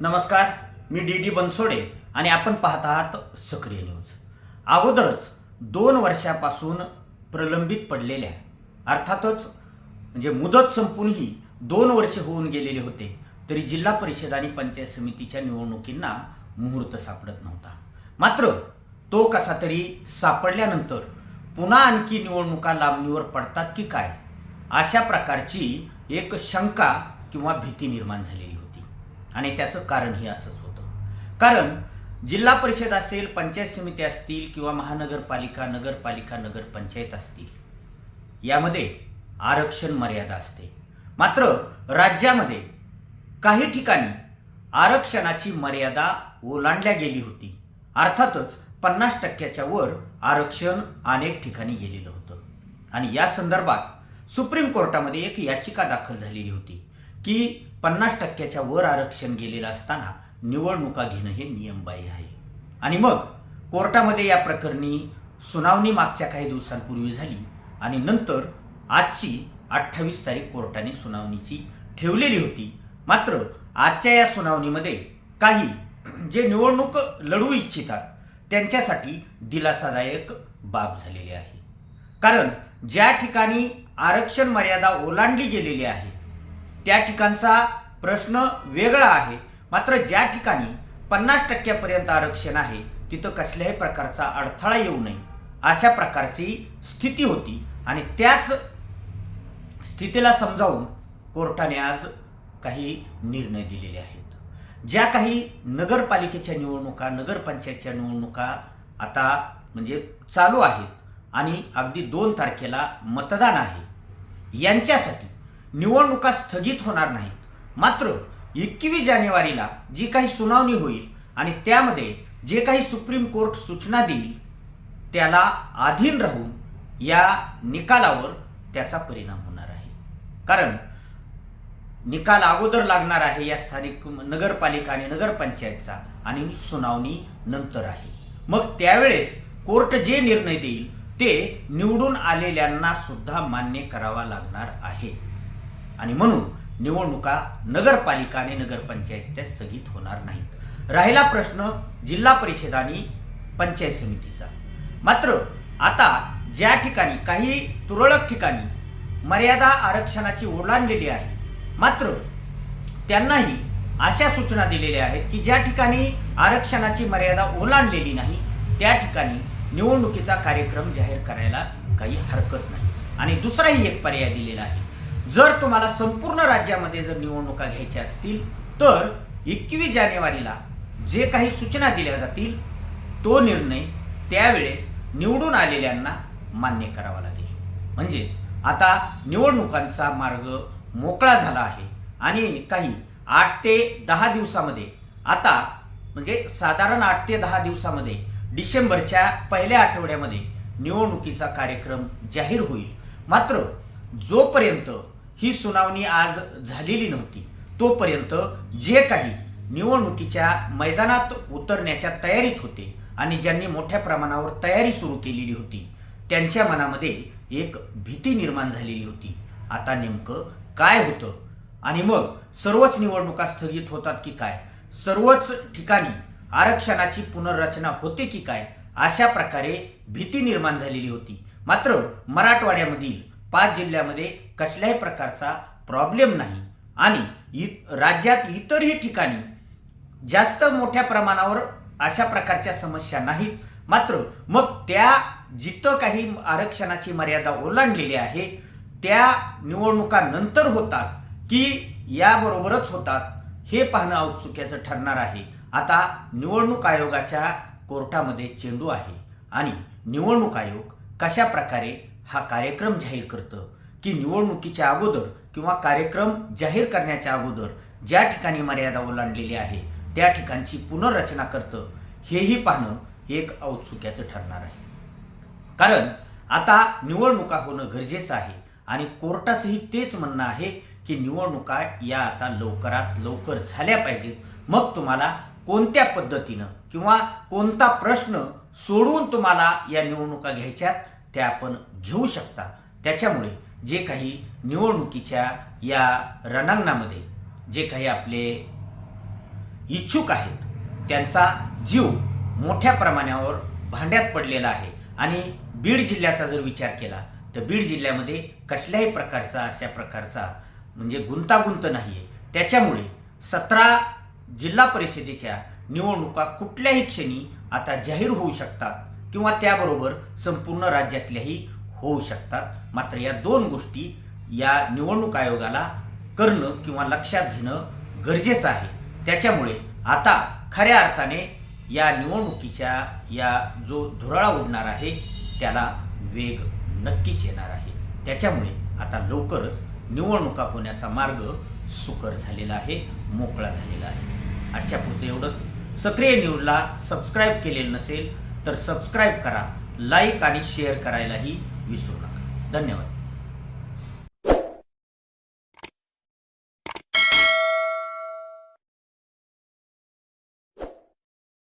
नमस्कार मी D D Bansode आणि आपण पाहत आहात सक्रिय न्यूज. अगोदरच दोन वर्षापासून प्रलंबित पडलेल्या अर्थातच म्हणजे मुदत संपूनही दोन वर्ष होऊन गेलेले होते तरी जिल्हा परिषद आणि पंचायत समितीच्या निवडणुकींना मुहूर्त सापडत नव्हता. मात्र तो कसा तरी सापडल्यानंतर पुन्हा आणखी निवडणुका लांबणीवर पडतात की काय अशा प्रकारची एक शंका किंवा भीती निर्माण झालेली होती. आणि त्याचं कारणही असंच होतं. कारण जिल्हा परिषद असेल पंचायत समिती असतील किंवा महानगरपालिका नगरपालिका नगरपंचायत असतील यामध्ये आरक्षण मर्यादा असते. मात्र राज्यामध्ये काही ठिकाणी आरक्षणाची मर्यादा ओलांडल्या गेली होती. अर्थातच पन्नास टक्क्याच्या वर आरक्षण अनेक ठिकाणी गेलेलं होतं. आणि या संदर्भात सुप्रीम कोर्टामध्ये एक याचिका दाखल झालेली होती. की पन्नास टक्क्याच्या वर आरक्षण गेलेलं असताना निवडणुका घेणं हे नियमबाह्य आहे. आणि मग कोर्टामध्ये या प्रकरणी सुनावणी मागच्या काही दिवसांपूर्वी झाली आणि नंतर आजची अठ्ठावीस तारीख कोर्टाने सुनावणीची ठेवलेली होती. मात्र आजच्या या सुनावणीमध्ये काही जे निवडणूक लढवू इच्छितात त्यांच्यासाठी दिलासादायक बाब झालेली आहे. कारण ज्या ठिकाणी आरक्षण मर्यादा ओलांडली गेलेली आहे त्या ठिकाणचा प्रश्न वेगळा आहे. मात्र ज्या ठिकाणी पन्नास टक्क्यापर्यंत आरक्षण आहे तिथं कसल्याही प्रकारचा अडथळा येऊ नये. अशा प्रकारची स्थिती होती आणि त्याच स्थितीला समजावून कोर्टाने आज काही निर्णय दिलेले आहेत. ज्या काही नगरपालिकेच्या निवडणुका नगरपंचायतच्या निवडणुका आता म्हणजे चालू आहेत आणि अगदी दोन तारखेला मतदान आहे यांच्यासाठी निवडणुका स्थगित होणार नाहीत. मात्र एकवीस जानेवारीला जी काही सुनावणी होईल आणि त्यामध्ये जे काही सुप्रीम कोर्ट सूचना देईल त्याला अधीन राहून या निकालावर त्याचा परिणाम होणार आहे. कारण निकाल अगोदर लागणार आहे या स्थानिक नगरपालिका आणि नगरपंचायतचा आणि सुनावणी नंतर आहे. मग त्यावेळेस कोर्ट जे निर्णय देईल ते निवडून आलेल्यांना सुद्धा मान्य करावा लागणार आहे. आणि म्हणून निवडणुका नगरपालिका आणि नगरपंचायत स्थगित होणार नाहीत. राहिला प्रश्न जिल्हा परिषद आणि पंचायत समितीचा. मात्र आता ज्या ठिकाणी काही तुरळक ठिकाणी मर्यादा आरक्षणाची ओलांडलेली आहे मात्र त्यांनाही अशा सूचना दिलेल्या आहेत की ज्या ठिकाणी आरक्षणाची मर्यादा ओलांडलेली नाही त्या ठिकाणी निवडणुकीचा कार्यक्रम जाहीर करायला काही हरकत नाही. आणि दुसराही एक पर्याय दिलेला आहे. जर तुम्हाला संपूर्ण राज्यामध्ये जर निवडणुका घ्यायच्या असतील तर एकवीस जानेवारीला जे काही सूचना दिल्या जातील तो निर्णय त्यावेळेस निवडून आलेल्यांना मान्य करावा लागेल. म्हणजेच आता निवडणुकांचा मार्ग मोकळा झाला आहे आणि काही आठ ते दहा दिवसामध्ये आता म्हणजे साधारण आठ ते दहा दिवसामध्ये डिसेंबरच्या पहिल्या आठवड्यामध्ये निवडणुकीचा कार्यक्रम जाहीर होईल. मात्र जोपर्यंत ही सुनावणी आज झालेली नव्हती. तोपर्यंत जे काही निवडणुकीच्या मैदानात उतरण्याच्या तयारीत होते आणि ज्यांनी मोठ्या प्रमाणावर तयारी सुरू केलेली होती त्यांच्या मनामध्ये एक भीती निर्माण झालेली होती. आता नेमकं काय होतं? आणि मग सर्वच निवडणुका स्थगित होतात की काय? सर्वच ठिकाणी आरक्षणाची पुनर्रचना होते की काय? अशा प्रकारे भीती निर्माण झालेली होती. मात्र मराठवाड्यामधील पाच जिल्ह्यामध्ये कसल्याही प्रकारचा प्रॉब्लेम नाही. आणि इ- राज्यात इतरही ठिकाणी जास्त मोठ्या प्रमाणावर अशा प्रकारच्या समस्या नाहीत. मात्र मग त्या जिथं काही आरक्षणाची मर्यादा ओलांडलेली आहे त्या निवडणुका नंतर होतात की याबरोबरच होतात हे पाहणं औत्सुक्याचं ठरणार आहे. आता निवडणूक आयोगाच्या कोर्टामध्ये चेंडू आहे. आणि निवडणूक आयोग कशा प्रकारे हा कार्यक्रम जाहीर करतं? की निवडणुकीच्या अगोदर किंवा कार्यक्रम जाहीर करण्याच्या अगोदर ज्या ठिकाणी मर्यादा ओलांडलेली आहे त्या ठिकाणची पुनर्रचना करतं हेही पाहणं एक औत्सुक्याचं ठरणार आहे. कारण आता निवडणुका होणं गरजेचं आहे आणि कोर्टाचंही तेच म्हणणं आहे की निवडणुका या आता लवकरात लवकर झाल्या पाहिजेत. मग तुम्हाला कोणत्या पद्धतीनं किंवा कोणता प्रश्न सोडवून तुम्हाला या निवडणुका घ्यायच्यात त्या आपण घेऊ शकता. त्याच्यामुळे जे काही निवडणुकीच्या या रणांगणामध्ये जे काही आपले इच्छुक आहेत त्यांचा जीव मोठ्या प्रमाणावर भांड्यात पडलेला आहे. आणि बीड जिल्ह्याचा जर विचार केला तर बीड जिल्ह्यामध्ये कसल्याही प्रकारचा अशा प्रकारचा म्हणजे गुंतागुंत नाही आहे त्याच्यामुळे सतरा जिल्हा परिषदेच्या निवडणुका कुठल्याही क्षणी आता जाहीर होऊ शकतात किंवा त्याबरोबर संपूर्ण राज्यातल्याही होऊ शकतात. मात्र या दोन गोष्टी या निवडणूक आयोगाला करणं किंवा लक्षात घेणं गरजेचं आहे. त्याच्यामुळे आता खऱ्या अर्थाने या निवडणुकीच्या या जो धुराळा उडणार आहे त्याला वेग नक्कीच येणार आहे. त्याच्यामुळे आता लवकरच निवडणुका होण्याचा मार्ग सुकर झालेला आहे मोकळा झालेला आहे. आजच्या पुरते एवढंच. सक्रिय न्यूजला सबस्क्राईब केलेलं नसेल तर सबस्क्राईब करा लाईक आणि शेअर करायलाही विसरू नका. धन्यवाद.